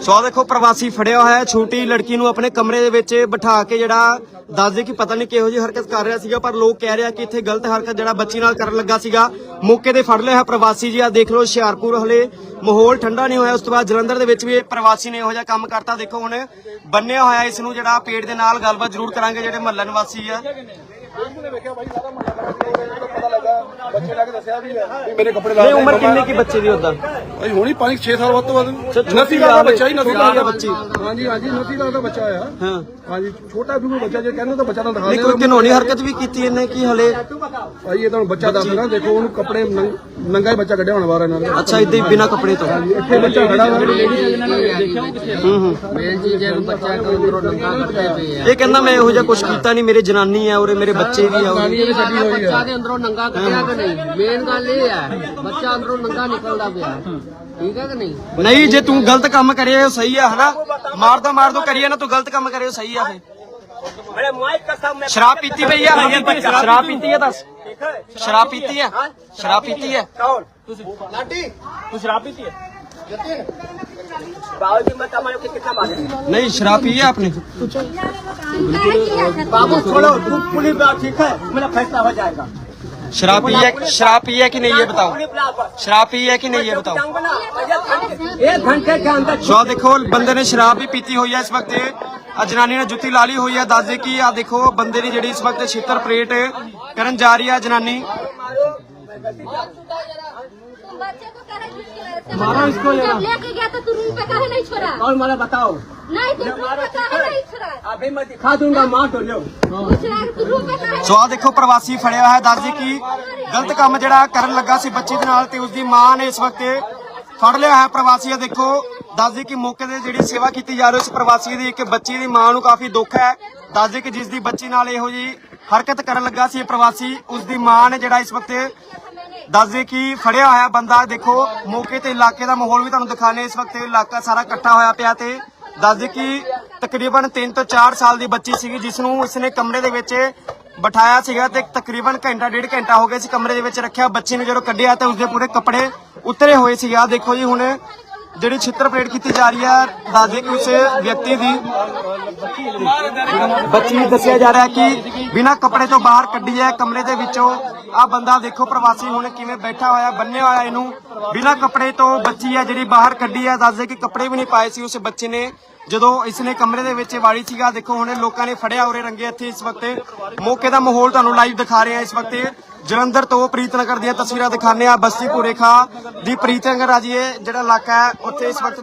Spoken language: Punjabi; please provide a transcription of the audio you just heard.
ਸੋ ਦੇਖੋ, ਪ੍ਰਵਾਸੀ ਫੜਿਆ ਹੋਇਆ ਹੈ। ਛੋਟੀ ਲੜਕੀ ਨੂੰ ਆਪਣੇ ਕਮਰੇ ਦੇ ਵਿੱਚ ਬਿਠਾ ਕੇ ਜਿਹੜਾ ਦੱਸਦੇ ਕਿ ਪਤਾ ਨਹੀਂ ਕਿਹੋ ਜਿਹੀ ਹਰਕਤ ਕਰ ਰਿਹਾ ਸੀਗਾ, ਪਰ ਲੋਕ ਕਹਿ ਰਿਹਾ ਕਿ ਇੱਥੇ ਗਲਤ ਹਰਕਤ ਜਿਹੜਾ ਬੱਚੀ ਨਾਲ ਕਰਨ ਲੱਗਾ ਸੀਗਾ। ਮੌਕੇ ਤੇ ਫੜ ਲਿਆ ਹੈ ਪ੍ਰਵਾਸੀ ਜੀ। ਆ ਦੇਖ ਲਓ, ਹੁਸ਼ਿਆਰਪੁਰ ਹਲੇ ਮਾਹੌਲ ਠੰਡਾ ਨਹੀਂ ਹੋਇਆ। ਉਸ ਤੋਂ ਬਾਅਦ ਜਲੰਧਰ ਦੇ ਵਿੱਚ ਵੀ ਇਹ ਪ੍ਰਵਾਸੀ ਨੇ ਇਹੋ ਜਿਹਾ ਕੰਮ ਕਰਤਾ। ਦੇਖੋ, ਹੁਣ ਬੰਨਿਆ ਹੋਇਆ ਇਸ ਨੂੰ ਜਿਹੜਾ ਪੇਟ ਦੇ ਨਾਲ ਗੱਲਬਾਤ ਜ਼ਰੂਰ ਕਰਾਂਗੇ, ਜਿਹੜੇ ਮਹੱਲਾ ਨਿਵਾਸੀ ਆ। ਬੱਚੇ ਲੈ ਦੱਸਿਆ ਵੀ ਮੇਰੇ ਕੱਪੜੇ ਨਹੀਂ, ਉਮਰ ਕਿੰਨੀ ਕੀ ਬੱਚੇ ਦੀ ਉਦਾਂ ਭਾਈ ਹੋਣੀ 5 6 ਸਾਲ ਵੱਧ ਤੋਂ ਵੱਧ ਨਸੀ ਦਾ ਬੱਚਾ ਹੀ ਨਸੀ ਦਾ ਬੱਚੀ। ਹਾਂਜੀ ਹਾਂਜੀ ਨਸੀ ਦਾ ਬੱਚਾ ਆ। ਹਾਂ। ਹਾਂਜੀ ਛੋਟਾ ਵੀ ਕੋਈ ਬੱਚਾ ਜੇ ਕਹਿੰਦੇ ਤਾਂ ਬੱਚਾ ਤਾਂ ਦਿਖਾ ਨਹੀਂ ਕੋਈ ਘਿਨੌਣੀ ਹਰਕਤ ਵੀ ਕੀਤੀ ਇਹਨੇ ਕਿ ਹਲੇ? ਭਾਈ ਇਹ ਤੁਹਾਨੂੰ ਬੱਚਾ ਦੱਸਦਾ ਦੇਖੋ ਉਹਨੂੰ ਕੱਪੜੇ ਨੰਗ- ਹੀ ਬੱਚਾ ਕੱਢਿਆ ਹੋਣਾ ਬਾਹਰ ਇਹਨਾਂ ਨੇ। ਅੱਛਾ ਇਦਾਂ ਹੀ ਬਿਨਾ ਕੱਪੜੇ ਤੋਂ। ਇੱਥੇ ਬੱਚਾ ਖੜਾ ਵਾ। ਹੂੰ ਹੂੰ। ਮੇਨ ਚੀਜ਼ ਹੈ ਕਿ ਬੱਚਾ ਕਿ ਅੰਦਰੋਂ ਨੰਗਾ ਕੱਟੇ ਪਏ ਆ ਇਹ ਕਹਿੰਦਾ ਮੈਂ ਇਹੋ ਜਿਹਾ ਕੁਝ ਕੀਤਾ ਨਹੀਂ ਮੇਰੇ ਜਨਾਨੀ ਆ ਔਰ ਮੇਰੇ ਬੱਚੇ ਵੀ ਆ। ਬੱਚਾ ਦੇ ਅੰਦਰੋਂ ਨੰਗਾ ਕੱਟਿਆ ਕਿ ਨਹੀਂ? ਮੇਨ ਗੱਲ ਇਹ ਹੈ ਬੱਚਾ ਅੰਦਰੋਂ ਨੰਗਾ ਨਿਕਲਦਾ ਪਿਆ। ਠੀਕ ਹੈ ਕਿ ਨਹੀਂ ਨਹੀਂ ਜੇ ਤੂੰ ਗਲਤ ਕੰਮ ਕਰੇ ਉਹ ਸਹੀ ਆ ਹਨਾ ਮਾਰ ਦੋ ਮਾਰ ਦੋ ਕਰੀਏ ਨਾ ਤੂੰ ਗਲਤ ਕੰਮ ਕਰੇ ਉਹ ਸਹੀ ਆ ਫੇ ਸ਼ਰਾਬ ਪੀਤੀ ਪਈ ਆ ਸ਼ਰਾਬ ਪੀਤੀ ਆ ਦੱਸ ਸ਼ਰਾਬ ਪੀਤੀ ਆ ਸ਼ਰਾਬ ਪੀਤੀ ਆ नहीं शराब पी है आपने बाबू छोड़ो तुम पुलिस बुलाओ ठीक है मेरा फैसला हो जाएगा शराब पी है शराब पी है कि नहीं ये बताओ पुलिस बुलाओ बस। शराब पी है कि नहीं ये बताओ जाऊंगा ना, एक घंटे- एक घंटे के अंदर ਸੋ ਆਹ ਦੇਖੋ ਬੰਦੇ ਨੇ ਸ਼ਰਾਬ ਵੀ ਪੀਤੀ ਹੋਈ ਹੈ ਇਸ ਵਕਤ ਆ ਜਨਾਨੀ ਨੇ ਜੁੱਤੀ ਲਾ ਲਈ ਹੋਈ ਹੈ ਦੱਸਦੇ ਕਿ ਆ ਦੇਖੋ ਬੰਦੇ ਦੀ ਜਿਹੜੀ ਇਸ ਵਕਤ ਛਿੱਤਰ ਪਰੇਡ ਕਰਨ ਜਾ ਰਹੀ ਹੈ ਜਨਾਨੀ तुम बच्चे को कह रहे खींच के लाए थे। जब लेके गया तो तू रूम पे काहे नहीं छोड़ा और मला बताओ नहीं तू रूम पे काहे नहीं छोड़ा अभी मैं दिखा दूंगा मार तो लो पूछ रहा है तू रूम पे काहे ਸੋ ਆ ਦੇਖੋ ਪ੍ਰਵਾਸੀ ਫੜਿਆ ਹੋਇਆ ਦੱਸਦੇ ਕਿ ਗਲਤ ਕੰਮ ਜਿਹੜਾ ਕਰਨ ਲੱਗਾ ਸੀ ਬੱਚੇ ਦੇ ਨਾਲ ਤੇ ਉਸ ਦੀ ਮਾਂ ਨੇ ਇਸ ਵਕਤ ਫੜ ਲਿਆ ਹੈ ਪ੍ਰਵਾਸੀ ਆ ਦੇਖੋ ਦੱਸਦੇ ਕਿ ਮੌਕੇ ਤੇ ਜਿਹੜੀ ਸੇਵਾ ਕੀਤੀ ਜਾ ਰਹੀ ਉਸ ਪ੍ਰਵਾਸੀ ਦੀ ਇੱਕ ਬੱਚੀ ਦੀ ਮਾਂ ਨੂੰ ਕਾਫੀ ਦੁੱਖ ਹੈ ਦੱਸਦੇ ਕਿ ਜਿਸ ਦੀ ਬੱਚੀ ਨਾਲ ਇਹੋ ਜੀ ਹਰਕਤ ਕਰਨ ਲੱਗਾ ਸੀ ਇਹ ਪ੍ਰਵਾਸੀ ਉਸ ਦੀ ਮਾਂ ਨੇ ਜਿਹੜਾ ਇਸ ਵਕਤ ਦੱਸਦੇ ਕਿ ਫੜਿਆ ਹੋਇਆ ਬੰਦਾ ਦੇਖੋ ਮੌਕੇ ਤੇ ਇਲਾਕੇ ਦਾ ਮਾਹੌਲ ਵੀ ਤੁਹਾਨੂੰ ਦਿਖਾਣੇ ਇਸ ਵਕਤ ਇਲਾਕਾ ਸਾਰਾ ਇਕੱਠਾ ਹੋਇਆ ਪਿਆ ਤੇ ਦੱਸਦੇ ਕਿ ਤਕਰੀਬਨ 3 ਤੋਂ 4 ਸਾਲ ਦੀ ਬੱਚੀ ਸੀਗੀ, ਜਿਸ ਨੂੰ ਉਸਨੇ ਕਮਰੇ ਦੇ ਵਿੱਚ ਬਿਠਾਇਆ ਸੀਗਾ ਤੇ ਤਕਰੀਬਨ ਘੰਟਾ, ਡੇਢ ਘੰਟਾ ਹੋ ਗਿਆ ਸੀ ਕਮਰੇ ਦੇ ਵਿੱਚ ਰੱਖਿਆ। ਬੱਚੀ ਨੂੰ ਜਦੋਂ ਕੱਢਿਆ ਤੇ ਉਸਦੇ ਪੂਰੇ ਕੱਪੜੇ ਉਤਰੇ ਹੋਏ ਸੀਗੇ। ਆ ਦੇਖੋ ਜੀ ਹੁਣ ਜਿਹੜੀ ਛਿੱਤਰ ਪਰੇਡ ਕੀਤੀ ਜਾ ਰਹੀ ਹੈ ਦੱਸਦੇ ਕਿ ਉਸ ਵਿਅਕਤੀ ਦੀ ਬੱਚੀ ਨੂੰ ਦੱਸਿਆ ਜਾ ਰਿਹਾ ਕਿ ਬਿਨਾਂ ਕੱਪੜੇ ਤੋਂ ਬਾਹਰ ਕੱਢੀ ਹੈ, ਕਮਰੇ ਦੇ ਵਿੱਚੋਂ ਆ ਬੰਦਾ ਦੇਖੋ ਪ੍ਰਵਾਸੀ ਹੁਣ ਕਿਵੇਂ ਬੈਠਾ ਹੋਇਆ, ਬੰਨਿਆ ਹੋਇਆ ਇਹਨੂੰ। ਬਿਨਾਂ ਕੱਪੜੇ ਤੋਂ ਬੱਚੀ ਹੈ ਜਿਹੜੀ ਬਾਹਰ ਕੱਢੀ ਹੈ ਦੱਸਦੇ ਕਿ ਕੱਪੜੇ ਵੀ ਨਹੀਂ ਪਾਏ ਸੀ ਉਸ ਬੱਚੇ ਨੇ। ਜਦੋਂ ਇਸਨੇ ਕਮਰੇ ਦੇ ਵਿੱਚ ਵਾੜੀ ਸੀਗਾ, ਦੇਖੋ ਹੁਣ ਲੋਕਾਂ ਨੇ ਫੜਿਆ ਉਰੇ ਰੰਗੇ ਇੱਥੇ ਇਸ ਵਕਤ। ਮੌਕੇ ਦਾ ਮਾਹੌਲ ਤੁਹਾਨੂੰ ਲਾਈਵ ਦਿਖਾ ਰਹੇ ਹਾਂ ਇਸ ਵਕਤ। ਜਲੰਧਰ ਤੋਂ ਪ੍ਰੀਤਨਗਰ ਦੀਆਂ ਤਸਵੀਰਾਂ ਦਿਖਾਣੇ ਆ ਬਸਤੀ ਭੂਰੇਖਾ ਦੀ ਪ੍ਰੀਤਨਗਰ ਆ ਜੀ ਇਹ ਜਿਹੜਾ ਇਲਾਕਾ ਹੈ, ਉੱਥੇ ਇਸ ਵਕਤ